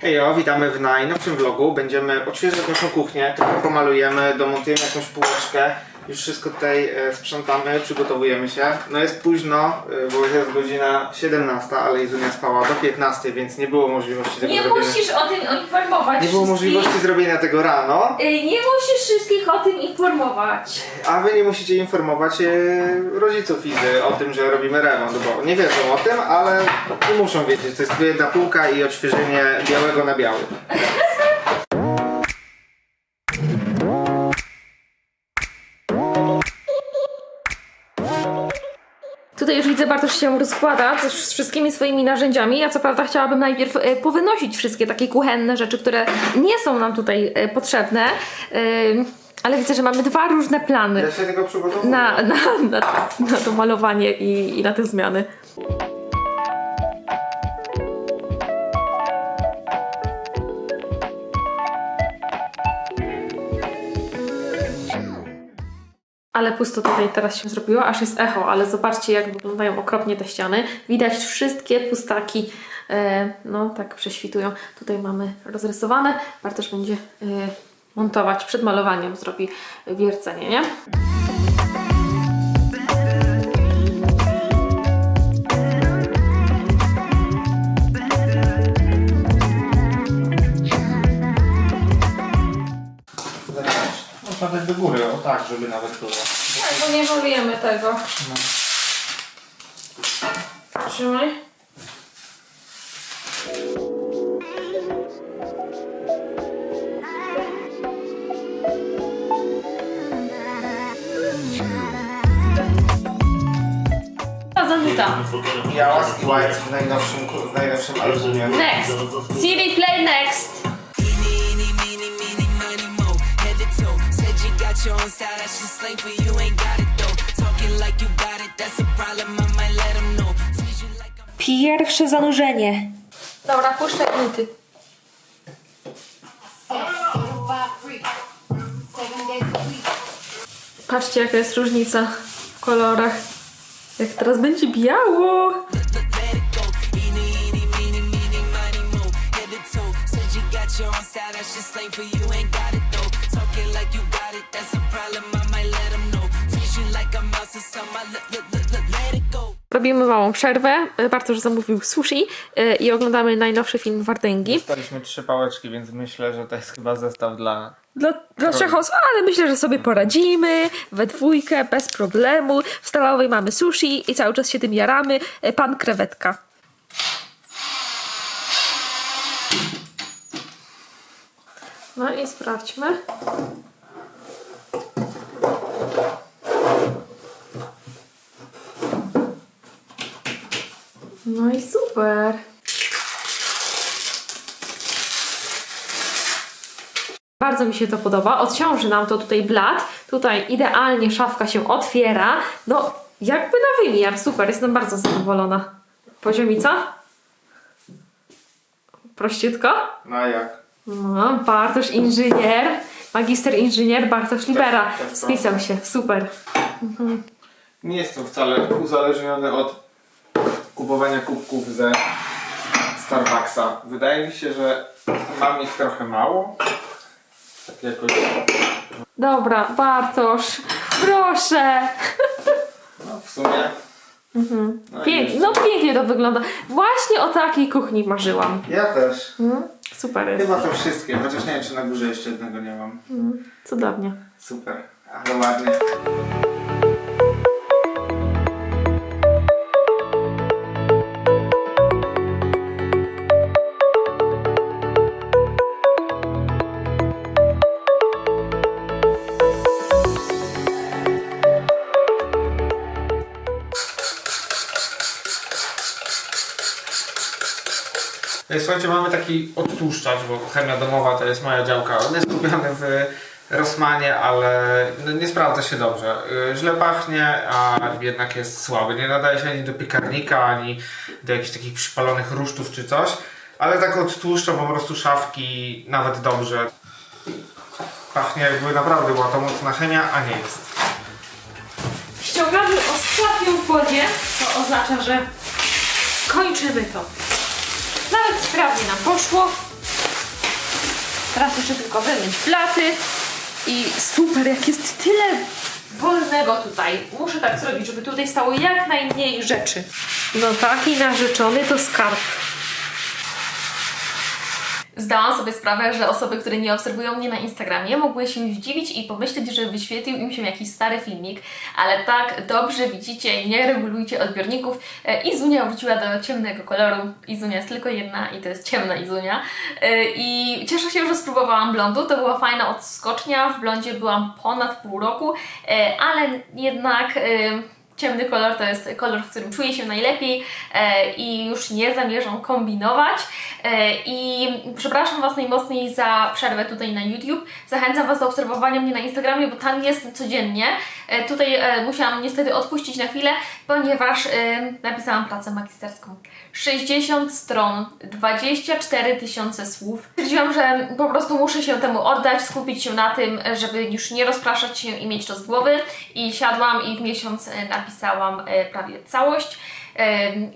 Hejo, witamy w najnowszym vlogu. Będziemy odświeżać naszą kuchnię, trochę pomalujemy, domontujemy jakąś półeczkę. Już wszystko tutaj e, sprzątamy, przygotowujemy się. No jest późno, e, bo jest godzina 17, ale Izunia spała do 15, więc nie było możliwości tego Nie zrobienia. musisz o tym informować Nie było wszystkich. możliwości zrobienia tego rano, Y, Nie musisz wszystkich o tym informować. a wy nie musicie informować e, rodziców Izy o tym, że robimy remont, bo nie wiedzą o tym, ale nie muszą wiedzieć. To jest jedna półka i odświeżenie białego na biały. widzę, Bartosz się rozkłada z wszystkimi swoimi narzędziami. Ja co prawda chciałabym najpierw e, powynosić wszystkie takie kuchenne rzeczy, które nie są nam tutaj e, potrzebne. Ym, Ale widzę, że mamy dwa różne plany Ja się tego przygotowuję. na, na, na, na to malowanie i, i na te zmiany. Ale pusto tutaj teraz się zrobiło, aż jest echo, ale zobaczcie jak wyglądają okropnie te ściany. Widać wszystkie pustaki, e, no tak prześwitują. Tutaj mamy rozrysowane, Bartosz będzie e, montować przed malowaniem, zrobi wiercenie, nie? Można dać do góry, o tak, żeby nawet było. Tak, bo nie malujemy tego. Trzymaj. A zanuta. Białas i White w najnowszym, w najnowszym albumie. Next. CD play next. Your own style, that's just slang for you, ain't got it though. Talking like you got it, that's a problem, I might let 'em know. You like Pierwsze zanurzenie. Dobra, puszczaj nuty. Patrzcie jaka jest różnica w kolorach. Jak teraz będzie biało. let it go. Eeny, eeny, meeny, meeny, miny, mo. Head to toe. Said you got your own style, that's just slang for you, ain't got it though. Talking like you got it, that's a problem, I might let know. You like a mouse or something, I let, let, let, let, let it go. Robimy małą przerwę. Bartosz zamówił sushi y, i oglądamy najnowszy film Wardęgi. Dostaliśmy trzy pałeczki, więc myślę, że to jest chyba zestaw dla... Dla, dla trzech osób, ale myślę, że sobie poradzimy we dwójkę, bez problemu. W stalowej mamy sushi i cały czas się tym jaramy. Y, Pan krewetka. No i sprawdźmy. No i super. Bardzo mi się to podoba. Odciąży nam to tutaj blat. Tutaj idealnie szafka się otwiera. No, jakby na wymiar. Super, jestem bardzo zadowolona. Poziomica? Prościutko? No a jak? No, Bartosz inżynier. Magister inżynier Bartosz Libera. Tak, tak, Spisał się. Super. Nie jestem wcale uzależniony od kupowania kubków ze Starbucksa. Wydaje mi się, że mam ich trochę mało. Tak jakoś... Dobra, Bartosz. Proszę. No w sumie... No i Pięknie, no pięknie to wygląda. Właśnie o takiej kuchni marzyłam. Ja też. Mm, Super jest. Chyba to wszystkie, chociaż nie wiem, czy na górze jeszcze jednego nie mam. Cudownie. Super, ale ładnie. Słuchajcie, mamy taki odtłuszczacz, bo chemia domowa to jest moja działka. On jest kupiony w Rossmanie, ale no, nie sprawdza się dobrze. Y, Źle pachnie, a jednak jest słaby. Nie nadaje się ani do piekarnika, ani do jakichś takich przypalonych rusztów czy coś. Ale tak odtłuszcza po prostu szafki nawet dobrze. Pachnie jakby naprawdę była to mocna chemia, a nie jest. Ściągamy ostatnią wodzie, to oznacza, że kończymy to. Nawet sprawnie nam poszło. Teraz jeszcze tylko wymyć blaty i super, jak jest tyle wolnego tutaj. Muszę tak zrobić, żeby tutaj stało jak najmniej rzeczy. No taki narzeczony to skarb. Zdałam sobie sprawę, że osoby, które nie obserwują mnie na Instagramie, mogły się zdziwić i pomyśleć, że wyświetlił im się jakiś stary filmik, ale tak dobrze widzicie, nie regulujcie odbiorników. E, Izunia wróciła do ciemnego koloru. Izunia jest tylko jedna i to jest ciemna Izunia. E, I cieszę się, że spróbowałam blondu. To była fajna odskocznia. W blondzie byłam ponad pół roku, e, ale jednak. Ciemny kolor to jest kolor, w którym czuję się najlepiej e, i już nie zamierzam kombinować. E, I przepraszam Was najmocniej za przerwę tutaj na YouTube. Zachęcam Was do obserwowania mnie na Instagramie, bo tam jestem codziennie. E, tutaj e, musiałam niestety odpuścić na chwilę, ponieważ e, napisałam pracę magisterską. 60 stron, 24 tysiące słów. Stwierdziłam, że po prostu muszę się temu oddać, skupić się na tym, żeby już nie rozpraszać się i mieć to z głowy. I siadłam i w miesiąc napisałam prawie całość.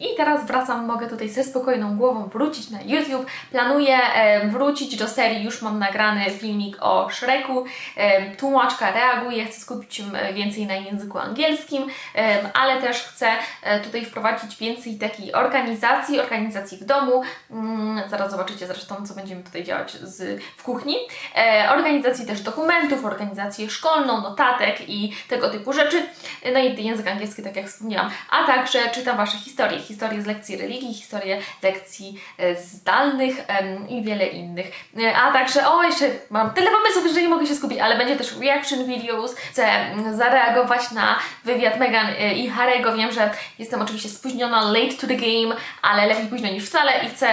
I teraz wracam, mogę tutaj ze spokojną głową wrócić na YouTube. Planuję wrócić do serii, już mam nagrany filmik o Shreku. Tłumaczka reaguje, chcę skupić się e, więcej na języku angielskim, ale też chcę e, tutaj wprowadzić więcej takiej organizacji, organizacji w domu. Mm, Zaraz zobaczycie zresztą, co będziemy tutaj działać z, w kuchni. E, Organizacji też dokumentów, organizację szkolną, notatek i tego typu rzeczy. No i język angielski, tak jak wspomniałam. A także czytam Wasze historie. Historie z lekcji religii, historie lekcji e, zdalnych i wiele innych. E, A także, o jeszcze mam tyle pomysłów, że nie mogę się skupić, ale będzie też reaction videos. Chcę mm, zareagować na wywiad Meghan e, i Harry'ego. Wiem, że jestem oczywiście spóźniona, late to the game, ale lepiej późno niż wcale i chcę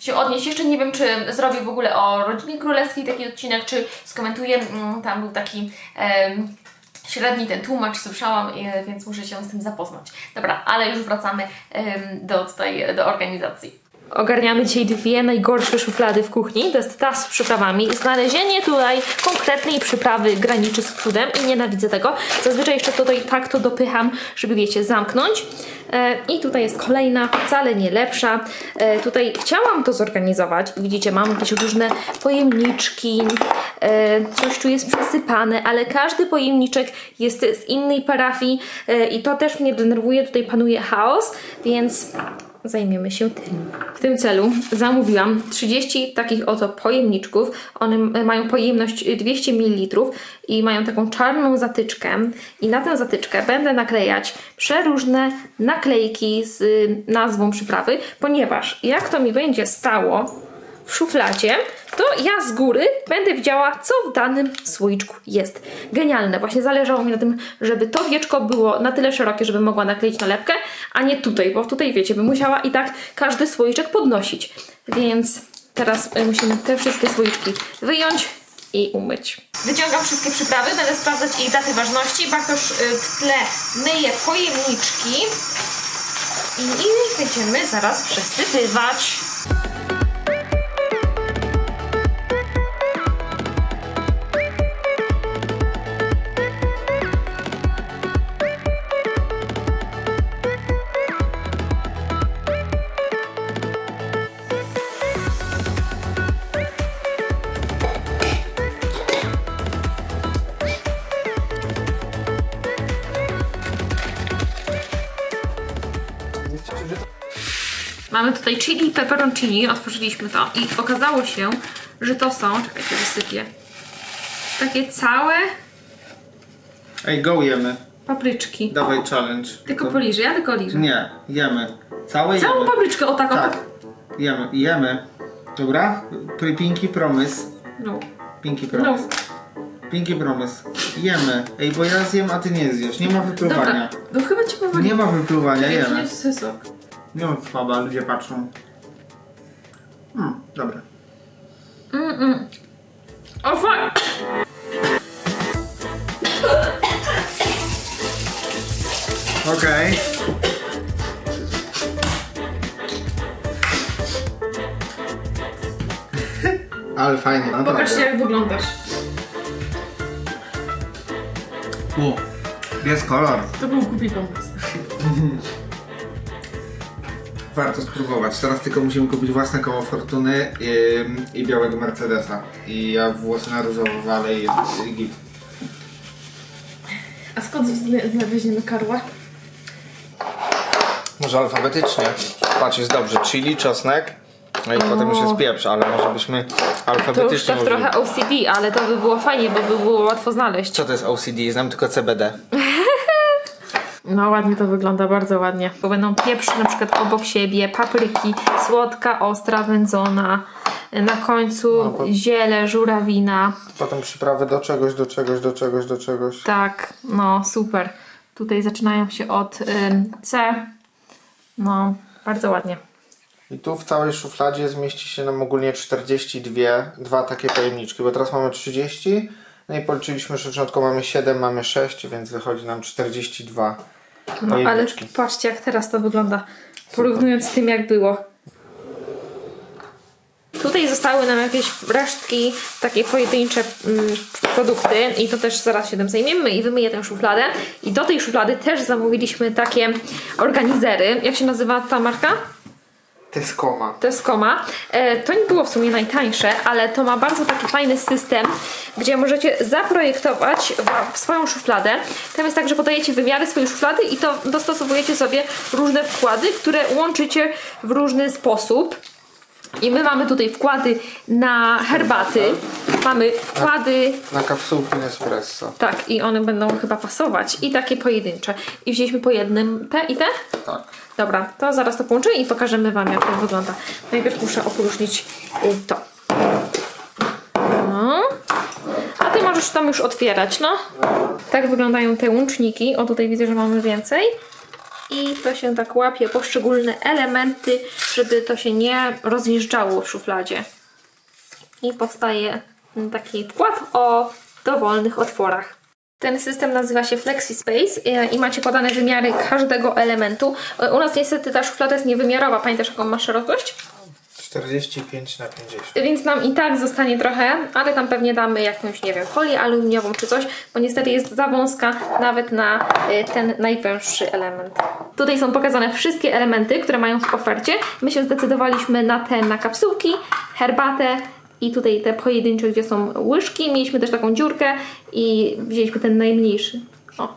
się odnieść. Jeszcze nie wiem, czy zrobię w ogóle o rodzinie królewskiej taki odcinek, czy skomentuję. Mm, Tam był taki średni ten tłumacz, słyszałam, e, więc muszę się z tym zapoznać. Dobra, ale już wracamy do tutaj, do organizacji. Ogarniamy dzisiaj dwie najgorsze szuflady w kuchni. To jest ta z przyprawami. Znalezienie tutaj konkretnej przyprawy graniczy z cudem i nienawidzę tego. Zazwyczaj jeszcze tutaj tak to dopycham, żeby wiecie, zamknąć. E, I tutaj jest kolejna, wcale nie lepsza. E, tutaj chciałam to zorganizować. Widzicie, mam jakieś różne pojemniczki, e, coś tu jest przesypane, ale każdy pojemniczek jest z innej parafii i to też mnie denerwuje. Tutaj panuje chaos, więc zajmiemy się tym. W tym celu zamówiłam 30 takich oto pojemniczków. One mają pojemność 200 ml i mają taką czarną zatyczkę. I na tę zatyczkę będę naklejać przeróżne naklejki z y, nazwą przyprawy, ponieważ jak to mi będzie stało w szufladzie, to ja z góry będę widziała, co w danym słoiczku jest. Genialne. Właśnie zależało mi na tym, żeby to wieczko było na tyle szerokie, żeby mogła nakleić nalepkę, a nie tutaj, bo tutaj, wiecie, bym musiała i tak każdy słoiczek podnosić. Więc teraz y, musimy te wszystkie słoiczki wyjąć i umyć. Wyciągam wszystkie przyprawy, będę sprawdzać ich daty ważności. Bartosz y, w tle myje pojemniczki i, i będziemy zaraz przesypywać. Mamy tutaj chili pepperoncini, otworzyliśmy to i okazało się, że to są, czekajcie, wysypię, takie całe Ej, go jemy. papryczki. Dawaj challenge. Tylko poliżę, ja tylko liżę. Nie, jemy. Całe Całą jemy. papryczkę, o taką. Tak. Jemy, jemy. Dobra? Pri- Pinky promise. No. Pinky promise. Pinky promise. Jemy. Ej, bo ja zjem, a ty nie zjesz. Nie ma wypluwania. Dobra, no chyba ci powoli. Nie ma wypluwania, jemy. sok. Nie ma słaba, ludzie patrzą. Hmm, dobra. O fuck! Okej. Ale fajnie, naprawdę. Pokaż się jak wyglądasz. U, jest kolor. To był głupi pomysł. Warto spróbować. Teraz tylko musimy kupić własne koło fortuny ym, i białego Mercedesa. I ja włosy na różowo walę i jest git. A skąd weźmiemy karłę? Może alfabetycznie. Patrz, jest dobrze. Chili, czosnek. No i potem już jest pieprz, ale może byśmy To już alfabetycznie tak trochę OCD, ale to by było fajnie, bo by było łatwo znaleźć. Co to jest OCD? Znam tylko CBD. No ładnie to wygląda, bardzo ładnie. Bo będą pieprz na obok siebie, papryki, słodka, ostra, wędzona. Na końcu No, ziele, żurawina. Potem przyprawy do czegoś, do czegoś, do czegoś, do czegoś. Tak, no super. Tutaj zaczynają się od ym, C. No, bardzo ładnie. I tu w całej szufladzie zmieści się nam ogólnie 42, dwa takie pojemniczki, bo teraz mamy 30, no i policzyliśmy, że w środku mamy 7, mamy 6, więc wychodzi nam 42 No ale pojemniczki. patrzcie jak teraz to wygląda. Porównując z tym jak było. Tutaj zostały nam jakieś resztki, takie pojedyncze mm, produkty i to też zaraz się tym zajmiemy i wymyję tę szufladę. I do tej szuflady też zamówiliśmy takie organizery. Jak się nazywa ta marka? Teskoma. Teskoma. E, to nie było w sumie najtańsze, ale to ma bardzo taki fajny system, gdzie możecie zaprojektować w- w swoją szufladę. Tam jest tak, że podajecie wymiary swojej szuflady i to dostosowujecie sobie różne wkłady, które łączycie w różny sposób. I my mamy tutaj wkłady na herbaty, mamy wkłady Na kapsułki Nespresso. tak, i one będą chyba pasować. I takie pojedyncze. I wzięliśmy po jednym te i te? Tak. Dobra, to zaraz to połączymy i pokażemy Wam, jak to wygląda. Najpierw muszę opróżnić y, to. No. A Ty możesz tam już otwierać, no. Tak wyglądają te łączniki. O, tutaj widzę, że mamy więcej. I to się tak łapie poszczególne elementy, żeby to się nie rozjeżdżało w szufladzie. I powstaje taki wkład o dowolnych otworach. Ten system nazywa się FlexiSpace e, i macie podane wymiary każdego elementu. E, U nas niestety ta szuflada jest niewymiarowa. Pamiętasz jaką masz szerokość? 45 na 50. Więc nam i tak zostanie trochę, ale tam pewnie damy jakąś, nie wiem, folię aluminiową czy coś, bo niestety jest za wąska nawet na e, ten najwęższy element. Tutaj są pokazane wszystkie elementy, które mają w ofercie. My się zdecydowaliśmy na te na kapsułki, herbatę i tutaj te pojedyncze, gdzie są łyżki. Mieliśmy też taką dziurkę i wzięliśmy ten najmniejszy. O.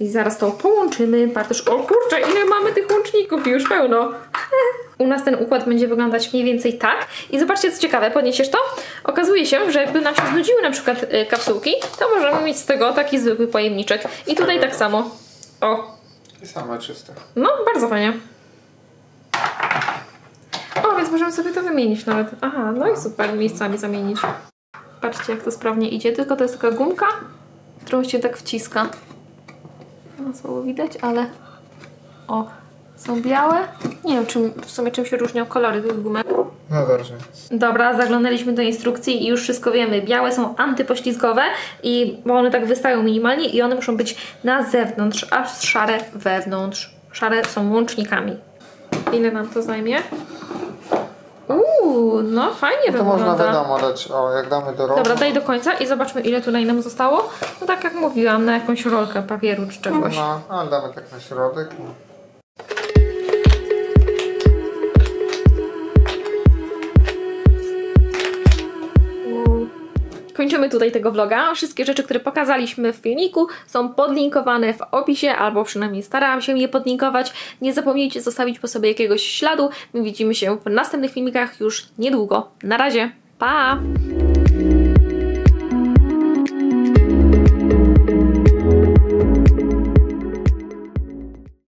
I zaraz to połączymy. Bartosz, o kurczę, ile mamy tych łączników już pełno. U nas ten układ będzie wyglądać mniej więcej tak. I zobaczcie, co ciekawe, podniesiesz to. Okazuje się, że jakby nam się znudziły na przykład y, kapsułki, to możemy mieć z tego taki zwykły pojemniczek. I tutaj tak samo. O, I same czyste. no, bardzo fajnie. Więc możemy sobie to wymienić nawet. Aha, no i super, miejscami zamienić. Patrzcie, jak to sprawnie idzie. Tylko to jest taka gumka, którą się tak wciska. No, słabo widać, ale... O, są białe. Nie wiem, czym, w sumie czym się różnią kolory tych gumek. No dobrze. Dobra, zaglądaliśmy do instrukcji i już wszystko wiemy. Białe są antypoślizgowe i bo one tak wystają minimalnie i one muszą być na zewnątrz, a szare wewnątrz. Szare są łącznikami. Ile nam to zajmie? Uuu, no fajnie to, To można wygląda. wiadomo dać, o jak damy do rogu. Dobra, daj do końca i zobaczmy ile tutaj nam zostało. No tak jak mówiłam, na jakąś rolkę papieru czy czegoś. No, ale damy tak na środek. Kończymy tutaj tego vloga. Wszystkie rzeczy, które pokazaliśmy w filmiku są podlinkowane w opisie, albo przynajmniej starałam się je podlinkować. Nie zapomnijcie zostawić po sobie jakiegoś śladu. My widzimy się w następnych filmikach już niedługo. Na razie, pa!